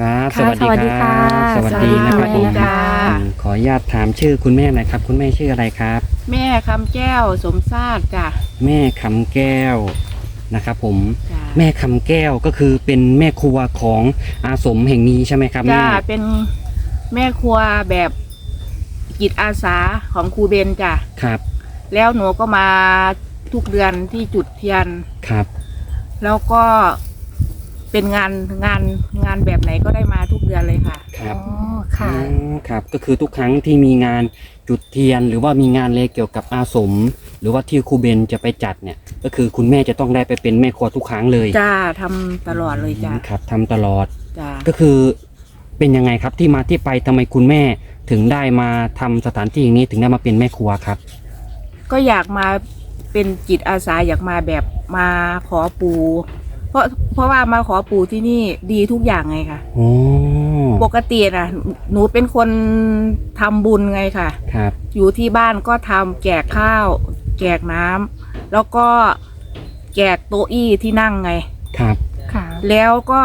ครับค่ะสวัสดีครับสวัสดีค่ะสวัสดีนะครับสวัสดีผมค่ะ อืมขออนุญาตถามชื่อคุณแม่หน่อยครับ คุณแม่ชื่ออะไรครับ แม่คำแก้วสมซาดจ้ะแม่คำแก้วนะครับผมจ้ะแม่คำแก้วก็คือเป็นแม่ครัวของอาสมแห่งนี้ใช่ไหมครับจ้ะแม่เป็นแม่ครัวแบบจิตอาสาของครูเบนจ้ะครับแล้วหนูก็มาทุกเดือนที่จุดเทียน ครับ แล้วก็ เป็นงานงานงานแบบไหนก็ได้มาทุกเดือนเลยค่ะ ครับอ๋อค่ะ อืมครับ ก็คือทุกครั้งที่มีงานจุดเทียน หรือว่ามีงานอะไรเกี่ยวกับอาสม หรือว่าที่ครูเบนจะไปจัดเนี่ย ก็คือคุณแม่จะต้องได้ไปเป็นแม่ครัวทุกครั้งเลยจ้าทำตลอดเลยจ้ะครับทำตลอด จ้าก็คือเป็นยังไงครับที่มาที่ไปทำไมคุณแม่ถึงได้มาทำสถานที่อย่างนี้ถึงได้มาเป็นแม่ครัวครับ ก็อยากมาเป็นจิตอาสาอยากมาแบบมาขอปู เพราะเพราะว่ามาขอปูที่นี่ดีทุกอย่างไงค่ะ โอ้ปกตินะหนูเป็นคนทำบุญไงค่ะ ครับ อยู่ที่บ้านก็ทำแจกข้าว แจกน้ำแล้วก็แจกโต๊ะอี้ที่นั่งไง ครับค่ะ แล้วก็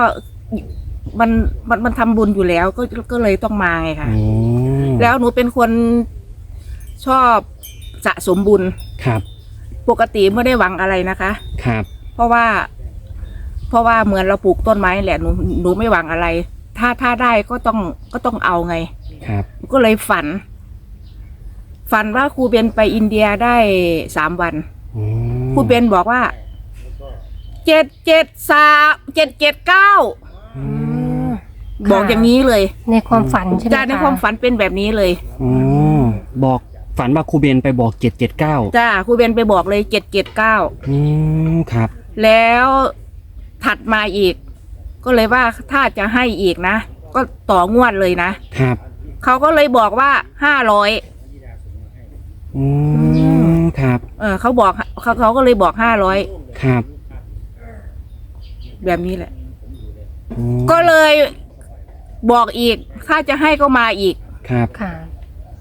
มันมันมันทำบุญอยู่แล้วก็ก็เลยต้องมาไงค่ะ โอ้แล้วหนูเป็นคนชอบสะสมบุญ ครับ ปกติไม่ได้หวังอะไรนะคะ ครับ เพราะว่า เพราะว่าเหมือนเราปลูกต้นไม้แหละหนูหนูไม่หวังอะไร ถ้าถ้าได้ก็ต้องก็ต้องเอาไง ครับ ก็เลยฝัน ฝันว่าครูเบนไปอินเดียได้สามวันโอ้ครูเบนบอกว่าเจ็ดเจ็ดสามเจ็ดเจ็ดเก้าอือืมมบอกอย่างนี้เลยในความฝันใช่ไหมจ้าในความฝันเป็นแบบนี้เลยโอ้บอกฝันว่าครูเบนไปบอกเจ็ดเจ็ดเก้าจ้าครูเบนไปบอกเลยเจ็ดเจ็ดเก้า อืมครับ แล้ว ถัดมาอีก ก็เลยว่าถ้าจะให้อีกนะ ก็ต่องวดเลยนะครับเขาก็เลยบอกว่าห้าร้อยอืมครับเออเขาบอกเขาเขาก็เลยบอกห้าร้อยครับแบบนี้แหละ อืมก็เลยบอกอีก ถ้าจะให้ก็มาอีก ครับค่ะ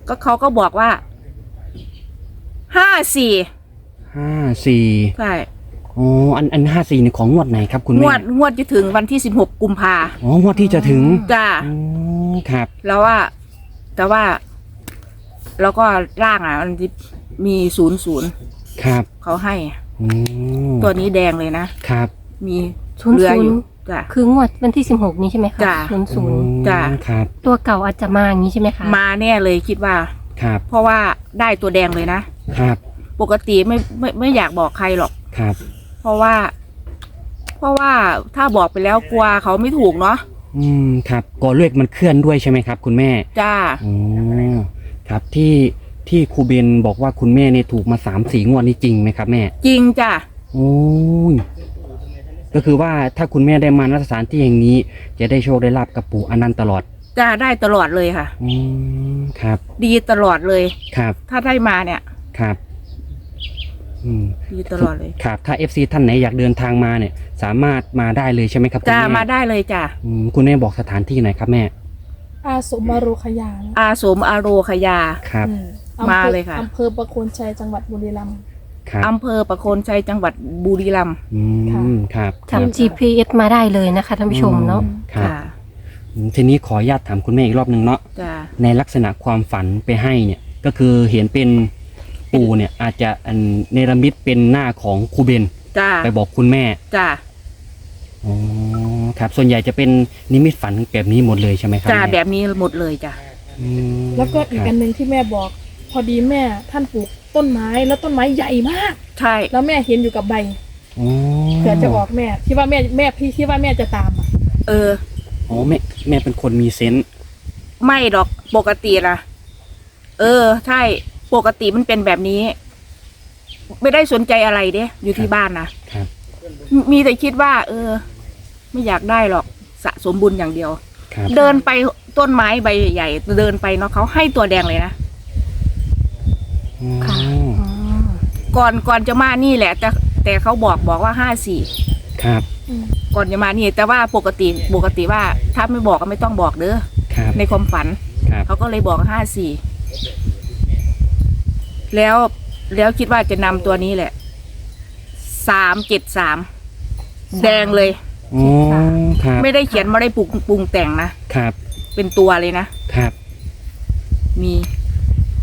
ก็เขาก็บอกว่าห้าสี่ห้าสี่ใช่ โอ้อันอันห้าสี่นี่ของงวดไหนครับคุณงแม่วดงวดจะถึงวันที่สิบหกกุมภาอ๋องวดที่จะถึงจ้าอืมครับแล้วว่า แต่ว่า แล้วก็ร่างอะ มันจะมีศูนย์ศูนย์ครับเขาให้ อืมตัวนี้แดงเลยนะ ครับมีศูนย์เหลือศูอนยู่ย์จ้ะ คืองวดวันที่สิบหกนี้ใช่ไหมคะจ้ะ ศูนย์ศูนย์อืมจ้ะ ครับ ตัวเก่าอาจจะมาอย่างนี้ใช่ไหมคะมาแน่เลยคิดว่า ครับเพราะว่าได้ตัวแดงเลยนะ ครับปกติไม่ไม่ไม่อยากบอกใครหรอก ครับเพ ราะว่า เพราะว่าถ้าบอกไปแล้วกลัวเขาไม่ถูกเนาะอืมครับก่อเลขมันเคลื่อนด้วยใช่ไหมครับ คุณแม่จ้าอ๋อครับที่ที่ครูเบนบอกว่าคุณแม่เนี่ยถูกมาสามสี่งวดนี่จริงไหมครับแม่จริงจ้ะโอ้ยก็คือว่าถ้าคุณแม่ได้มาณสถานที่แห่งนี้ จะได้โชคได้ลาบกับปู่อนันต์ตลอดจ้าได้ตลอดเลยค่ะ อืมครับ ดีตลอดเลย ครับ ถ้าได้มาเนี่ย ครับ อืมดีตลอดเลยครับ ถ้า FC ท่านไหนอยากเดินทางมาเนี่ย สามารถมาได้เลยใช่ไหมครับคุณจ้าแม่มาได้เลยจ้าอืมคุณแม่บอกสถานที่ไหนครับแม่ อาสมมารุขยานะอาสมอาโรคยา ครับ อือำภอมาเลยค่ะ อำเภอประโคนชัยจังหวัดบุรีรัมย์ ครับอำเภอประโคนชัยจังหวัดบุรีรัมย์อืมครับคจับรับ GPS มาได้เลยนะคะท่านผู้ชมเนาะ ครับค่ะอืมทีนี้ขออนุญาตถามคุณแม่อีกรอบหนึ่งเนาะ จ้า ในลักษณะความฝันไปให้เนี่ย ก็คือเห็นเป็น ปู่เนี่ยอาจจะอันเนรมิตเป็นหน้าของครูเบนจ้าไปบอกคุณแม่จ้าอ๋อครับ ส่วนใหญ่จะเป็นนิมิตฝันแบบนี้หมดเลยใช่ไหมครับจ้าม่แบบนี้หมดเลยจ้าอืมแล้วก็อีกครับอันหนึ่งที่แม่บอก พอดีแม่ท่านปลูกต้นไม้แล้วต้นไม้ใหญ่มาก ใช่แล้วแม่เห็นอยู่กับใบอ๋อเผื่อจะออกแม่ที่ว่าแม่แม่พี่ที่ว่าแม่จะตามอะเออ อ๋อแม่แม่เป็นคนมีเซนส์ไม่ดอกปกตินะเออ ใช่ ปกติมันเป็นแบบนี้ ไม่ได้สนใจอะไรเด้อยู่ที่บ้านนะครับมมีแต่คิดว่า เออ ไม่อยากได้หรอกสะสมบุญอย่างเดียว ครับเดินไปต้นไม้ใบใหญ่ๆเดินไปเนาะเขาให้ตัวแดงเลยนะ อ๋อค่ะอ๋อก่อนก่อนจะมานี่แหละ แต่แต่เขาบอกบอกว่าห้าสี่ครับอืมก่อนจะมานี่ แต่ว่าปกติปกติว่า ถ้าไม่บอกก็ไม่ต้องบอกเด้อครับในความฝัน ครับ เขาก็เลยบอกห้าสี่ แล้วแล้วคิดว่าจะนำตัวนี้แหละสามเจ็ดสามแดงเลยโอ๋อครับไม่ได้เขียนไม่ได้ปรุงปรุงแต่งนะครับเป็นตัวเลยนะครับมี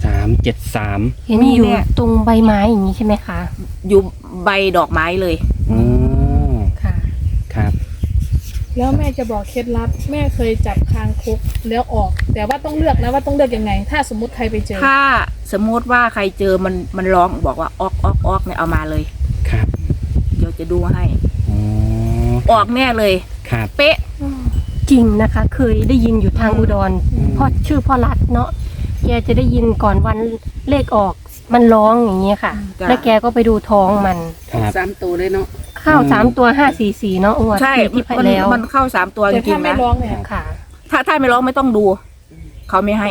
สามเจ็ดสามเห็นมีอยู่เนี่ยตรงใบไม้อย่างนี้ใช่ไหมคะ อยู่ใบดอกไม้เลย อ๋อ ค่ะ ครับ แล้วแม่จะบอกเคล็ดลับ แม่เคยจับคางคกแล้วออก แต่ว่าต้องเลือกนะว่าต้องเลือกยังไง ถ้าสมมติใครไปเจอ ถ้าสมมติว่าใครเจอมันมันร้องบอกว่าออกออกออกเนี่ยเอามาเลย ครับเดี๋ยวจะดูให้อ๋อออกแน่เลย ครับ เป๊ะ จริงนะคะ เคยได้ยินอยู่ทางอุดรพ่อชื่อพ่อรัดเนาะแกจะได้ยินก่อนวันเลขออกมันร้องอย่างเงี้ยค่ะ จ้ะ แล้วแกก็ไปดูท้องมันครับ สามตัวเลยเนาะ ข้าวสามตัวห้าสี่สี่เนาะอ้วนใช่ที่มันที่ไปแล้วมันเข้าสามตัวจแต่ริถ้างๆไม่นะร้องเนี่ยค่ะ ถ้าถ้าไม่ร้องไม่ต้องดู เขาไม่ให้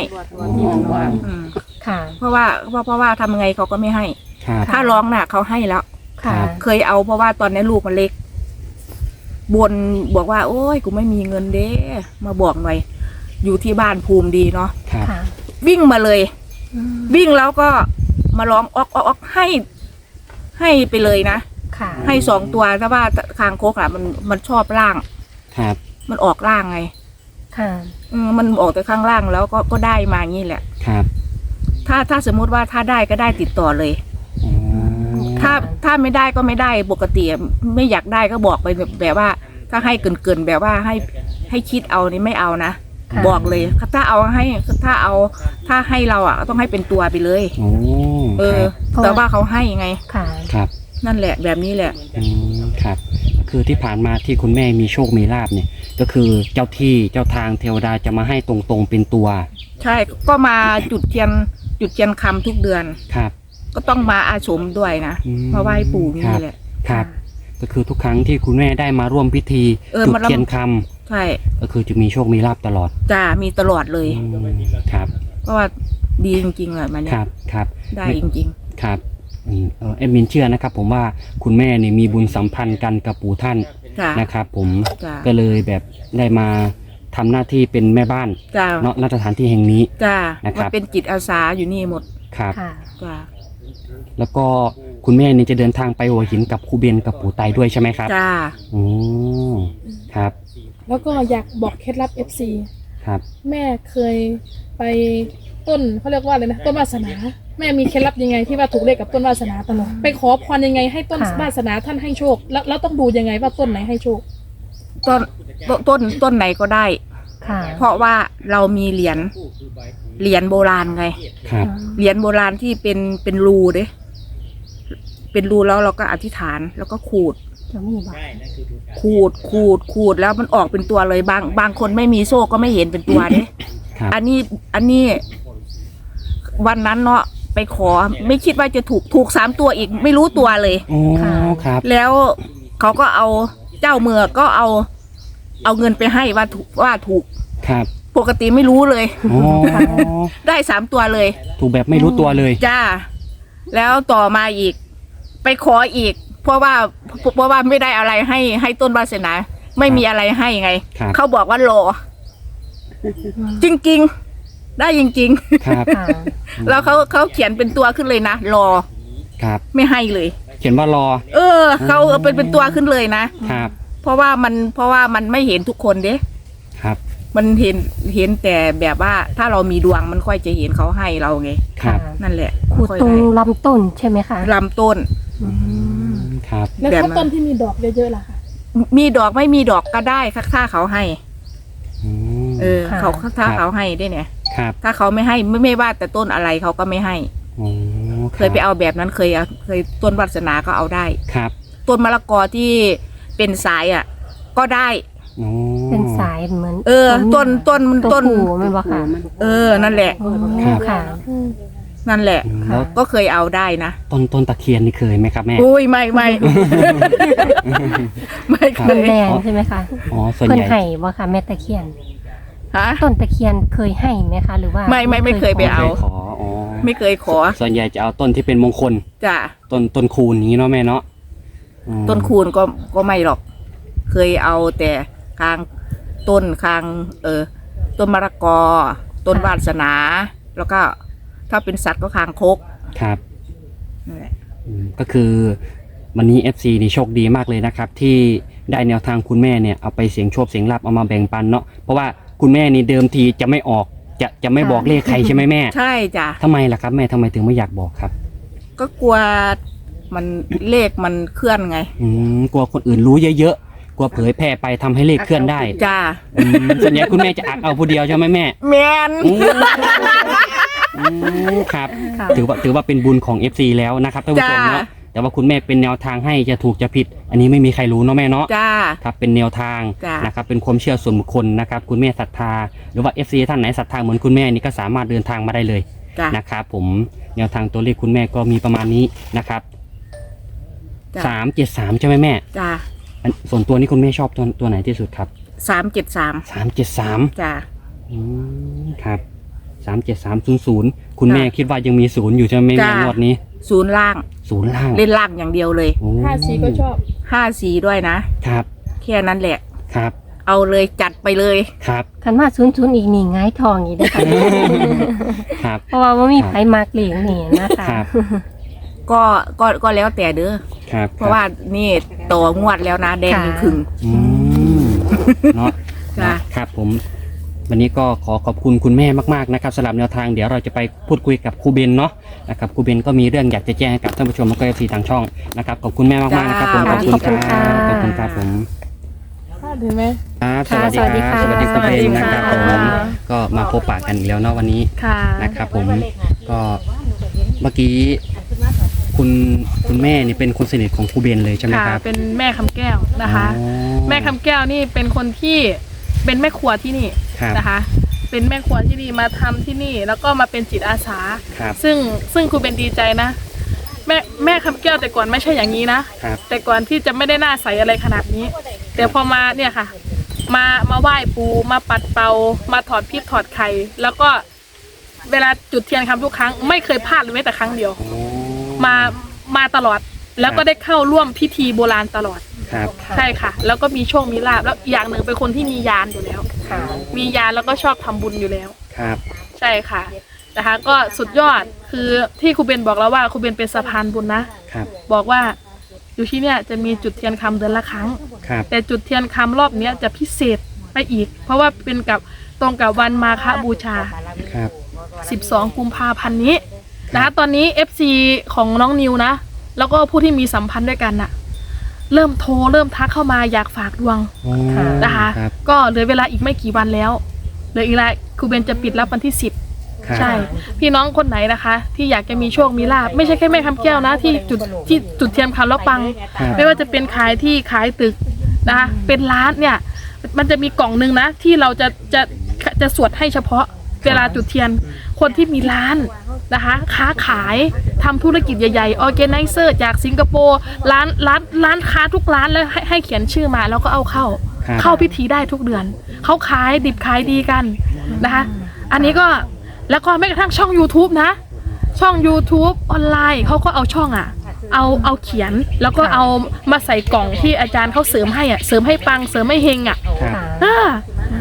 นี่มันว่าอืมค่ะ เพราะว่าเพราะเพราะว่าทำยังไงเขาก็ไม่ให้ ครับ ถ้าร้องน่ะเขาให้แล้ว ค่ะ ครับ เคยเอาเพราะว่าตอนนี้ลูกมันเล็กบนบอกว่า โอ้ยกูไม่มีเงินเด้ มาบอกหน่อย อยู่ที่บ้านภูมิดีเนาะครับค่ะวิ่งมาเลยวิ่งแล้วก็มาร้องออกออกออกให้ ให้ไปเลยนะ ค่ะ ให้สองตัวถ้าว่าคางคกอะมันมันชอบล่าง ครับ มันออกล่างไงค่ะ อืมมันออกแต่ข้างล่างแล้วก็ก็ได้มาอย่างนี้แหละ ครับ ถ้าถ้าสมมุติว่าถ้าได้ก็ได้ติดต่อเลย อ๋อถ้าถ้าไม่ได้ก็ไม่ได้ปกติอะไม่อยากได้ก็บอกไปแบบว่า ถ้าให้เกินเกินๆแบบว่าให้ให้คิดเอานี่ไม่เอานะค่ะ บอกเลยถ้าเอาให้ถ้าเอา ถ้าให้เราอะก็ต้องให้เป็นตัวไปเลย โอ้เออ ครับแต่ว่าเขาให้ไง ค่ะ ครับ นั่นแหละแบบนี้แหละ อืมครับ คือที่ผ่านมาที่คุณแม่มีโชคมีลาบเนี่ย ก็คือเจ้าที่เจ้าทางเทวดาจะมาให้ตรงๆเป็นตัวใช่ก็มาจุดเทียนจุดเทียนคำทุกเดือน ครับ ก็ต้องมาอาสมด้วยนะอืมมาไหว้ปู่นี่ครับแหละ ครับ ก็คือทุกครั้งที่คุณแม่ได้มาร่วมพิธีเออจุดมาร่วม เทียนคใช่ำก็คือจะมีโชคมีลาบตลอดจ้ามีตลอดเลย อืมครับ เพราะว่าดีจริงๆเลยมันคเนี่ยรับครับได้จริงครับ อืมเออแอดมินเชื่อนะครับ ผมว่าคุณแม่นี่มีบุญสัมพันธ์กันกับปู่ท่านๆจ้านะครับผมจ้าก็เลยแบบได้มาทำหน้าที่เป็นแม่บ้านจ้าเนาะณสถานที่แห่งนี้ จ้านะครับมันเป็นจิตอาสาอยู่นี่หมดครับ ค่ะ จ้าแล้วก็คุณแม่นี่จะเดินทางไปหัวหินกับครูเบนกับปู่ไตด้วยใช่ไหมครับจ้าอืมครับแล้วก็อยากบอกเคล็ดลับ FC ครับ แม่เคยไป ต้นเขาเรียกว่าอะไรนะต้นวาสนา แม่มีเคล็ดลับยังไงที่ว่าถูกเลขกับต้นวาสนาตลอดไปขอพรยังไงให้ต้นค่ะ วาสนาท่านให้โชค แล้วแล้วต้องดูยังไงว่าต้นไหนให้โชค ต้นต้นต้นต้นไหนก็ได้ ค่ะเพราะว่าเรามีเหรียญเหรียญโบราณไง ครับ เหรียญโบราณที่เป็นเป็นรูเด้เป็นรูแล้วเราก็อธิษฐานแล้วก็ขูด จะมีบอกขูดขูดขูดแล้วมันออกเป็นตัวเลยบาง บางคนไม่มีโซ่ก็ไม่เห็นเป็นตัวเด้ ครับ อันนี้อันนี้ วันนั้นเนาะไปขอไม่คิดว่าจะถูกถูกสามตัวอีก ไม่รู้ตัวเลยโอ้ครับ แล้วเขาก็เอาเจ้าเมือก็เอา เอาเงินไปให้ว่าถูกว่าถูกครับปกติไม่รู้เลยโอ้ได้สามตัวเลย ถูกแบบไม่รู้ตัวเลย จ้า แล้วต่อมาอีก ไปขออีก เพราะว่าเพราะว่าไม่ได้อะไรให้ให้ต้นวาสนา ไม่มีอะไรให้ไงครับเขาบอกว่ารอ จริงๆ ได้จริง ครับค่ะๆ แล้วเขาเขาเขียนเป็นตัวขึ้นเลยนะรอครับ ไม่ให้เลย เขียนว่ารอ เออ เขาเอาเป็นเป็นตัวขึ้นเลยนะ ครับ เพราะว่ามันเพราะว่ามันไม่เห็นทุกคนเด้ ครับ มันเห็นเห็นแต่แบบว่าถ้าเรามีดวงมันค่อยจะเห็นเขาให้เราไง ครับนั่นแหละขูดค่อยตรงได้ลำต้นใช่ไหมคะลำต้น อืมครับ แล้วแบบถ้านั้น ต้นที่มีดอกเยอะๆล่ะคะมีดอกไม่มีดอกก็ได้ถ้าถ้าเขาให้อื ม เออเขาถ้าเขาให้ได้เนี่ย ครับถ้าเขาไม่ให้ไม่ไม่ว่าแต่ต้นอะไรเขาก็ไม่ให้ โอ้เคยไปเอาแบบนั้นเคยเอาเคยต้นวัสนาก็เอาได้ ครับต้นมะละกอที่เป็นสายอะ ก็ได้ โอ้เป็นสายเหมือนเออ ต้นต้นตัวต้นผูไม่บอกค่ะ เออนั่นแหละ อ๋อค่ะ นั่นแหละ อืมแล้วก็เคยเอาได้นะต้นต้นตะเคียนนี่เคยไหมครับแม่ อุ้ยไม่ไม่ ไม่เคต้นย แดงใช่ไหมคะอ๋อส่วนเพิ่ใหนญ่ให้บ่ค่ะแม่ตะเคียน ฮะ ต้นตะเคียนเคยให้ไหมคะ หรือว่าไม่ไม่ไม่เคยไปเอาม่ขออ๋อไม่เคยขอส่วนใหญ่จะเอาต้นที่เป็นมงคล จ้ะต้นต้นคูณอย่างนี้เนาะแม่เนาะอืมต้นคูณก็ก็ไม่หรอก เคยเอาแต่คางต้นคางเออต้นมะละกอ ต้นวาสนา แล้วก็ถ้าเป็นสัตว์ก็คางคกครับ นั่นแหละ อืมก็คือวันนี้ FC นี่โชคดีมากเลยนะครับ ที่ได้แนวทางคุณแม่เนี่ยเอาไปเสียงโชคเสียงลาบเอามาแบ่งปันเนาะเพราะว่า คุณแม่นี่เดิมทีจะไม่ออก จะจะไม่บอกเลขใครใช่ไหมแม่ใช่จ้ะทำไมล่ะครับ แม่ทำไมถึงไม่อยากบอกครับ ก็กลัวมันเลขมันเคลื่อนไงอืมกลัวคนอื่นรู้เยอะๆกลัวเผยแพร่ไปทำให้เลขเคลื่อนได้จ้าอืมส่วนใหญ่คุณแม่จะอักเอาผู้เดียวใช่ไหมแม่แมน อืมอืมครับ ค่ะ ถือว่าถือว่าเป็นบุญของ FC แล้วนะครับท่านผู้ชมเนาะ แต่ว่าคุณแม่เป็นแนวทางให้จะถูกจะผิด อันนี้ไม่มีใครรู้เนาะแม่เนาะจ้า ครับเป็นแนวทางจ้ะ นะครับเป็นความเชื่อส่วนบุคคลนะครับคุณแม่ศรัทธา หรือว่า FC ท่านไหนศรัทธาเหมือนคุณแม่นี่ก็สามารถเดินทางมาได้เลยจ้า นะครับผมแนวทางตัวเลขคุณแม่ก็มีประมาณนี้นะครับจ้ะ สามเจ็ดสามใช่ไหมแม่จ้าอันส่วนตัวนี้คุณแม่ชอบตัวตัวไหนที่สุดครับสามเจ็ดสามสามเจ็ดสาม จ้า อืมครับสามเจ็ดสามศูนย์ศูนย์คุณจ้ะแม่คิดว่ายังมีศูนย์อยู่ใช่ไหมแม่จ้ะ งวดนี้ ศูนย์ล่าง ศูนย์ล่างเล่นล่างอย่างเดียวเลย โอ้ห้าสีก็ชอบ ห้าสีด้วยนะ ครับแค่นั้นแหละ ครับเอาเลยจัดไปเลย ครับ คันว่าศูนย์ศูนย์อีกนี่ง่ายทองอีกนะคะ ครับ เพราะว่าว่ามีไผมากเหลียงนี่นะคะครับ ก็ก็ก็แล้วแต่เด้อครับเพราะว่านี่โตงวดแล้วนะแดงค่ะยิ่งครึ่งอืมเนาะจ้ะครับผม วันนี้ก็ขอขอบคุณคุณแม่มากๆนะครับสำหรับแนวทางเดี๋ยวเราจะไปพูดคุยกับครูเบนเนาะนะครับครูเบนก็มีเรื่องอยากจะแจ้งให้กับท่านผู้ชมแล้วก็เอฟซีทางช่องนะครับขอบคุณแม่มากๆนะครับผมขอบคุณครับขอบคุณครับผมเห็นไหม ครับสค่ะวัสดีครับสวัสดีครูค่ะเบนนะครับสวัผสดีมค่ะก็มาพบปะกันอีกแล้วเนาะวันนี้ค่ะ นะครับผมก็เมื่อกี้คุณคุณแม่นี่เป็นคนสนิทของครูเบนเลยใช่ไหมค่ะ ครับเป็นแม่คำแก้วนะคะ อ๋อแม่คำแก้วนี่เป็นคนที่เป็นแม่ครัวที่นี่ ครับนะคะ เป็นแม่ครัวที่นี่มาทำที่นี่ แล้วก็มาเป็นจิตอาสา ครับซึ่งซึ่งครูเป็นดีใจนะ แม่แม่คำแก้วแต่ก่อนไม่ใช่อย่างนี้นะ ครับ แต่ก่อนที่จะไม่ได้หน้าใสอะไรขนาดนี้ แต่พอมาเนี่ยค่ะ มามาไหว้ปูมาปัดเป่ามาถอดพิษถอดไข่แล้วก็เวลาจุดเทียนคำทุกครั้ง ไม่เคยพลาดเลยแม้แต่ครั้งเดียวอ๋อมามาตลอดแล้วก็ได้เข้าร่วมพิธีโบราณตลอด ครับ ใช่ค่ะ แล้วก็มีโชคมีลาบแล้วอีกอย่างหนึ่งเป็นคนที่มียานอยู่แล้วค่ะ มียานแล้วก็ชอบทำบุญอยู่แล้ว ครับใช่ค่ะ นะคะ ก็สุดยอดคือที่ครูเบนบอกแล้วว่าครูเบนเป็นสะพานบุญนะ ครับบอกว่าอยู่ที่เนี่ยจะมีจุดเทียนคำเดือนละครั้ง ครับแต่จุดเทียนคำรอบเนี้ยจะพิเศษไปอีก เพราะว่าเป็นกับตรงกับวันมาฆบูชา ครับ 12 กุมภาพันธ์นี้นะคะตอนนี้ FC ของน้องนิวนะ แล้วก็ผู้ที่มีสัมพันธ์ด้วยกันน่ะ เริ่มโทรเริ่มทักเข้ามาอยากฝากดวงอ๋อนะคะครับก็เหลือเวลาอีกไม่กี่วันแล้วเหลืออีกแล้วครูเบนจะปิดรับวันที่10ครับ ใช่พี่น้องคนไหนนะคะ ที่อยากจะมีโชคมีลาบไม่ใช่แค่แม่คำแก้วนะ ที่จุดที่จุดเทียนคำแล้วปัง ครับ ไม่ว่าจะเป็นขายที่ขายตึกนะคะเป็นร้านเนี่ย มันจะมีกล่องหนึ่งนะ ที่เราจะจะจะสวดให้เฉพาะ เวลาจุดเทียน คนที่มีร้านนะคะ ค้าขายทำธุรกิจใหญ่ๆออแกไนเซอร์จากสิงคโปร์ร้านร้านร้านค้าทุกร้านแล้วให้ให้เขียนชื่อมาแล้วก็เอาเข้าครับเข้าพิธีได้ทุกเดือน เขาขายดิบขายดีกันนะคะ อันนี้ก็แล้วก็แม้กระทั่งช่อง YouTube นะ ช่อง YouTube ออนไลน์เขาก็เอาช่องอะเอาเอาเขียนแล้วก็เอามาใส่กล่องที่อาจารย์เขาเสริมให้อะเสริมให้ปังเสริมให้เฮงอะครับอ่า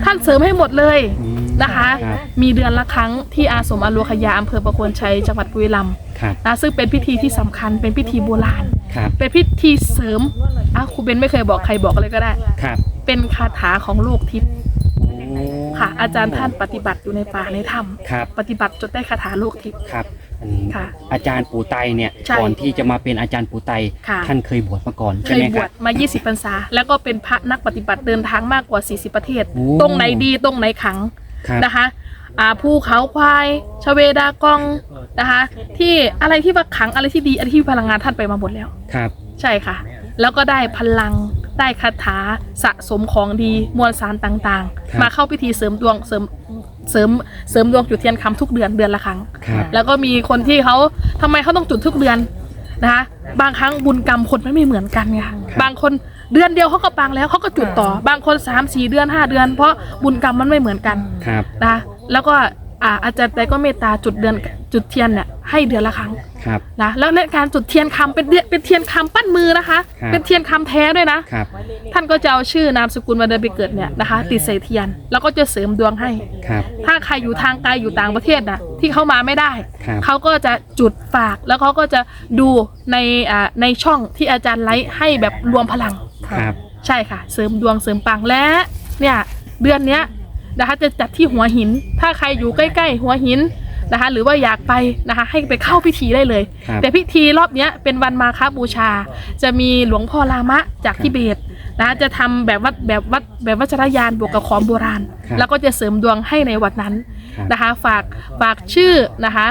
ท่านเสริมให้หมดเลยอืม นะคะ ครับ มีเดือนละครั้งที่อาสมอโลคยาอำเภอประโคนชัยจังหวัดบุรีรัมย์ครับนะซึ่งเป็นพิธีที่สำคัญเป็นพิธีโบราณ ครับเป็นพิธีเสริมอะครูเบนไม่เคยบอกใครบอกเลยก็ได้ ครับเป็นคาถาของโลกทิพย์โอ้ค่ะ อาจารย์ท่านปฏิบัติอยู่ในป่าในถ้ครับำปฏิบัติจนได้คาถาโลกทิพย์ ครับอืมค่ะอาจารย์ปู่ไตเนี่ยใช่ก่อนที่จะมาเป็นอาจารย์ปู่ไตค่ะ ท่านเคยบวชมาก่อนเคใช่ยไหมบควรัชบ มา 20พรรษา แล้วก็เป็นพระนักปฏิบัติเดินทางมากกว่า 40 ประเทศ โอ้ ตรงไหนดีตรงไหนขัง ครับ นะคะอ่าภูเขาควายชเวดากองนะคะ ที่อะไรที่ว่าขังอะไรที่ดีอะไรที่มีพลังงานท่านไปมาหมดแล้ว ครับ ใช่ค่ะ แล้วก็ได้พลังได้คาถาสะสมของดีมวลสารต่างครับ ๆ มาเข้าพิธีเสริมดวงเสริมเสริมเสริมดวงจุดเทียนคำทุกเดือนเดือนละครั้ง ครับแล้วก็มีคนที่เขาทำไมเขาต้องจุดทุกเดือนนะคะบางครั้งบุญกรรมคนไม่เหมือนกันไงค่ะบางคน เดือนเดียวเขาก็ปังแล้วเขาก็จุดต่อ บางคน3ามสี่เดือน5เดือน เพราะบุญกรรมมันไม่เหมือนกันครับนะคะแล้วก็อ่าอาจารย์แต่ก็เมตตาจุดเดือนจุดเทียนเนี่ยให้เดือนละครั้งครับ นะแล้วในการจุดเทียนคำเป็นเดียเป็นเทียนคำปั้นมือนะคะ ครับ เป็นเทียนคำแท้ด้วยนะ ครับ ท่านก็จะเอาชื่อนามสกุลวันเดือนปีเกิดเนี่ยนะคะ ติดใส่เทียนแล้วก็จะเสริมดวงให้ ครับ ถ้าใครอยู่ทางไกลอยู่ต่างประเทศน่ะที่เขามาไม่ได้ ครับ เขาก็จะจุดฝากแล้วเขาก็จะดูในอ่าในช่องที่อาจารย์ไลฟ์ให้แบบรวมพลัง ครับ ใช่ค่ะ เสริมดวงเสริมปังและ เนี่ย เดือนเนี้ยนะคะจะจัดที่หัวหิน ถ้าใครอยู่ใกล้ ๆ หัวหินนะคะ หรือว่าอยากไปนะคะ ให้ไปเข้าพิธีได้เลย ครับ แต่พิธีรอบเนี้ยเป็นวันมาคาบูชา จะมีหลวงพ่อลามะจากทิเบตนะคะจะทำแบบวัดแบบวัดแบบวัชรยานบวกกับของโบราณ ครับ แล้วก็จะเสริมดวงให้ในวันนั้น ครับ นะคะฝากฝากชื่อนะคะ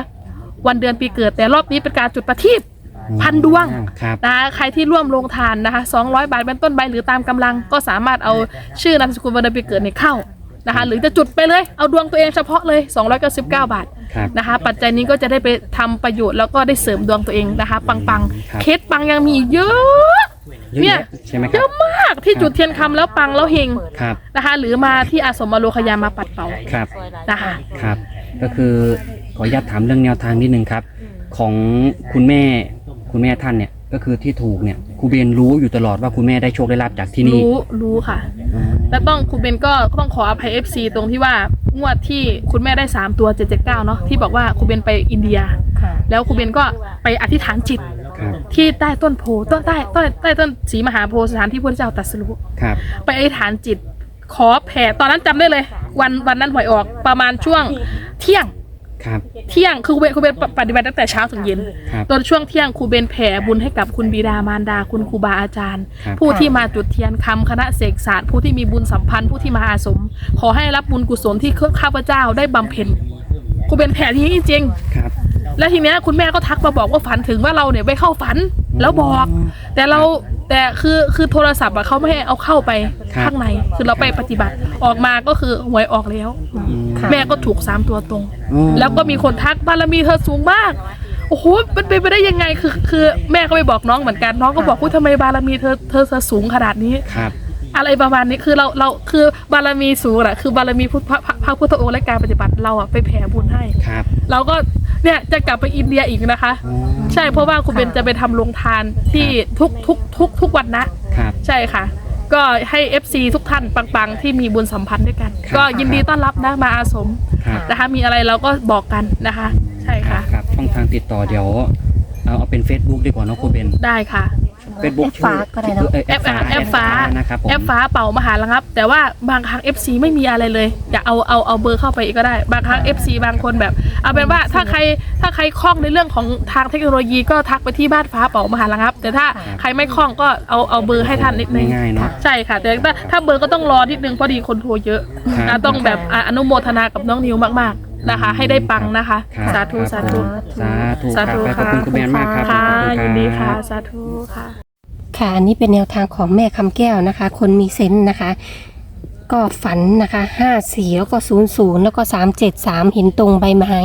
วันเดือนปีเกิดแต่รอบนี้เป็นการจุดประทีป พันดวงครับนะคะใครที่ร่วมลงทานนะคะ 200 บาทเป็นต้นใบหรือตามกำลังก็สามารถเอาชื่อนามสกุลวันเดือนปีเกิดเนี่ยเข้านะคะหรือจะจุดไปเลยเอาดวงตัวเองเฉพาะเลย 299 บาทครับนะคะปัจจัยนี้ก็จะได้ไปทำประโยชน์แล้วก็ได้เสริมดวงตัวเองนะคะ ปังครับๆเคสปังยังมีอีกเยอะเยอะเนี่ยแยะใช่ไหมคเยรับอะมากที่จุดเทียนคำแล้วปังแล้วเฮงครับนะคะ หรือมาที่อาสมอโลคยามาปัดเป่าครับนะคะครับ ก็คือขออนุญาตถามเรื่องแนวทางนิดนึงครับ ของคุณแม่ คุณแม่ท่านเนี่ยก็คือที่ถูกเนี่ยครูเบนรู้อยู่ตลอดว่าคุณแม่ได้โชคได้ลาบจากที่นี่ รู้รู้ค่ะอ๋อแล้วต้องคุณเบนก็ต้องขออภัย FC ตรงที่ว่างวดที่คุณแม่ได้3ตัว779เนาะที่บอกว่าคุณเบนไปอินเดียค่ะแล้วคุณเบนก็ไปอธิษฐานจิต ครับ ที่ใต้ต้นโพต้นใต้ใต้ใต้ต้นสีมหาโพธิ์สถานที่พระเจ้าตรัสรู้ ครับ ไปอธิษฐานจิตขอแผ่ตอนนั้นจำได้เลย วันวันนั้นหวยออกประมาณช่วงเที่ยง ครับ เที่ยงคือคุณเบนคุณเบนปฏิบัติตั้งแต่เช้าถึงเย็น ครับ ตอนช่วงเที่ยงครูเบนแผ่บุญให้กับคุณบิดามารดาคุณครูบาอาจารย์ ครับ ผู้ที่มาจุดเทียนคำคณะเสกศาสตร์ผู้ที่มีบุญสัมพันธ์ผู้ที่มาอาสม ขอให้รับบุญกุศลที่ข้าพเจ้าได้บำเพ็ญครูเบนแผ่ที่นี้จริงครับๆแล้วทีเนี้ยคุณแม่ก็ทักมาบอกว่าฝันถึงว่าเราเนี่ยไปเข้าฝันแล้วบอก แต่เรา แต่คือคือโทรศัพท์อะเขาไม่ให้เอาเข้าไปครับ ข้างใน คือเราไปปฏิบัติออกมาก็คือหวยออกแล้วอืมค่ะ แม่ก็ถูกสามตัวตรง อ๋อ แล้วก็มีคนทักบารมีเธอสูงมาก โอ้โหมันเป็นไปได้ยังไงคือคือแม่ก็ไปบอกน้องเหมือนกันน้องก็บอกว่าทำไมบารมีเธอเธอเธอสูงขนาดนี้ ครับ อะไรประมาณนี้คือเราเราคือบารมีสูงแหละคือบารมีพุทธพระพระพระพุทธองค์และการปฏิบัติเราอะไปแผ่บุญให้ ครับ เราก็ เนี่ยจะกลับไปอินเดียอีกนะคะอ๋อใช่เพราะว่าคุณเบนจะไปทำโรงทานที่ทุกทุกทุกทุกวันนะครับ ใช่ค่ะ ก็ให้ FC ทุกท่านปังๆ ที่มีบุญสัมพันธ์ด้วยกัน ครับก็ยินดีต้อนรับนะมาอาสมครับ นะคะ มีอะไรเราก็บอกกันนะคะ ใช่ค่ะ ครับช่องทางติดต่อเดี๋ยว เอาเอาเป็น Facebook ดีกว่าเนาะครูเบนได้ค่ะ Facebook แอปฟ้าก็ได้เนอะเอ่อแอปฟ้าแอปฟ้า นะครับผม แอปฟ้าเป่ามหาระงับ แต่ว่าบางครั้ง FC ไม่มีอะไรเลยอยากเอาเอาเอาเบอร์เข้าไปอีกก็ได้ บางครั้ง FC บางคนแบบ เอาเป็นว่าถ้าใครถ้าใครคล่องในเรื่องของทางเทคโนโลยีก็ทักไปที่บ้านฟ้าเป่ามหาระงับ แต่ถ้าใครไม่คล่องก็เอาเอาเบอร์ให้ท่านนิดนึงง่ายๆเนาะใช่ค่ะ แต่ถ้าถ้าเบอร์ก็ต้องรอนิดนึงเพราะดีคนโทรเยอะครับนะต้องแบบอะอนุโมทนากับน้องนิวมากๆนะคะ ให้ได้ปังนะคะ ครับสาธุครับสาธุสาธุสาธุครับขอบคุณครูเบนมากครับค่ะขอบณรับ ยินดีค่ะสาธุค่ะ ค่ะ อันนี้เป็นแนวทางของแม่คำแก้วนะคะ คนมีเซนส์นะคะ ก็ฝันนะคะห้าสี่แล้วก็ศูนย์ศูนย์แล้วก็สามเจ็ดสามห็นตรงใบไม้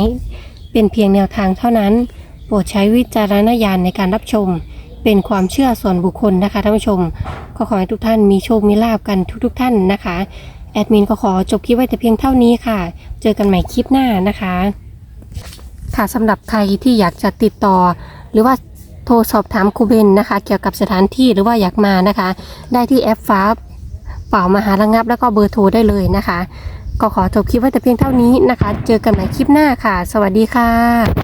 เป็นเพียงแนวทางเท่านั้น โปรดใช้วิจารณญาณในการรับชม เป็นความเชื่อส่วนบุคคลนะคะท่านผู้ชม ก็ขอให้ทุกท่านมีโชค มีลาบกันทุกๆท่านนะคะ แอดมินก็ขอจบคลิปไว้แต่เพียงเท่านี้ค่ะ เจอกันใหม่คลิปหน้านะคะ ค่ะสำหรับใครที่อยากจะติดต่อหรือว่า โทรสอบถามครูเบนนะคะ เกี่ยวกับสถานที่หรือว่าอยากมานะคะ ได้ที่แอปฟ้าเป่ามาหาระงับ แล้วก็เบอร์โทรได้เลยนะคะ ก็ขอจบคลิปไว้แต่เพียงเท่านี้นะคะ เจอกันใหม่คลิปหน้าค่ะ สวัสดีค่ะ